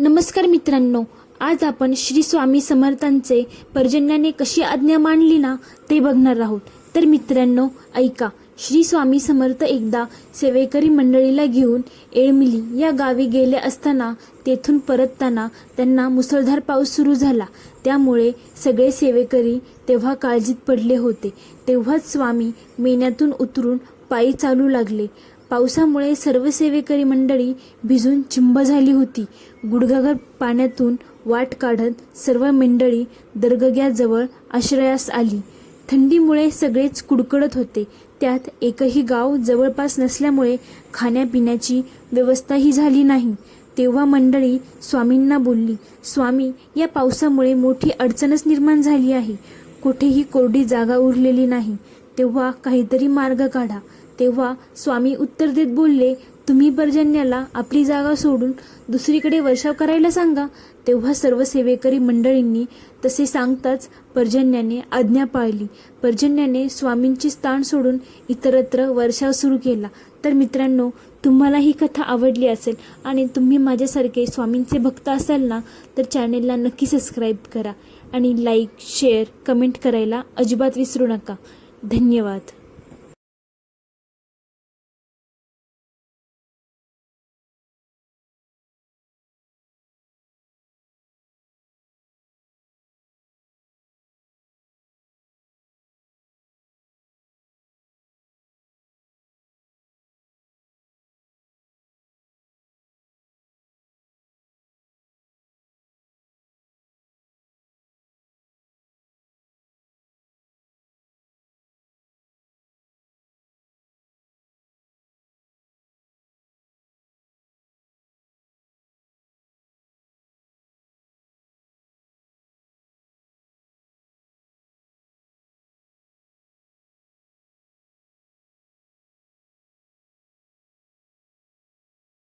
नमस्कार मित्रांनो आज आपण श्री स्वामी समर्थांचे पर्जन्याने कशी आज्ञा मांडली ना ते बघणार आहोत. तर मित्रांनो ऐका श्री स्वामी समर्थ एकदा सेवेकरी मंडळीला घेऊन एळमिली या गावी गेले असताना तेथून परतताना त्यांना मुसळधार पाऊस सुरू झाला. त्यामुळे सगळे सेवेकरी तेव्हा काळजीत पडले होते. तेव्हाच स्वामी मेन्यातून उतरून पायी चालू लागले. पावसामुळे सर्व सेवेकरी मंडळी भिजून चिंब झाली होती. गुडघागर पाण्यातून वाट काढत सर्व मंडळी दर्गग्याजवळ आश्रयास आली. थंडीमुळे सगळेच कुडकडत होते. त्यात एकही गाव जवळपास नसल्यामुळे खाण्यापिण्याची व्यवस्थाही झाली नाही. तेव्हा मंडळी स्वामींना बोलली स्वामी या पावसामुळे मोठी अडचणच निर्माण झाली आहे. कुठेही कोरडी जागा उरलेली नाही. तेव्हा काहीतरी मार्ग काढा. तेव्हा स्वामी उत्तर देत बोलले तुम्ही पर्जन्याला आपली जागा सोडून दुसरीकडे वर्षाव करायला सांगा. तेव्हा सर्व सेवेकरी मंडळींनी तसे सांगताच पर्जन्याने आज्ञा पाळली. पर्जन्याने स्वामींचे स्थान सोडून इतरत्र वर्षाव सुरू केला. तर मित्रांनो तुम्हाला ही कथा आवडली असेल आणि तुम्ही माझ्यासारखे स्वामींचे भक्त असाल ना तर चॅनेलला नक्की सबस्क्राईब करा आणि लाईक शेअर कमेंट करायला अजिबात विसरू नका. धन्यवाद.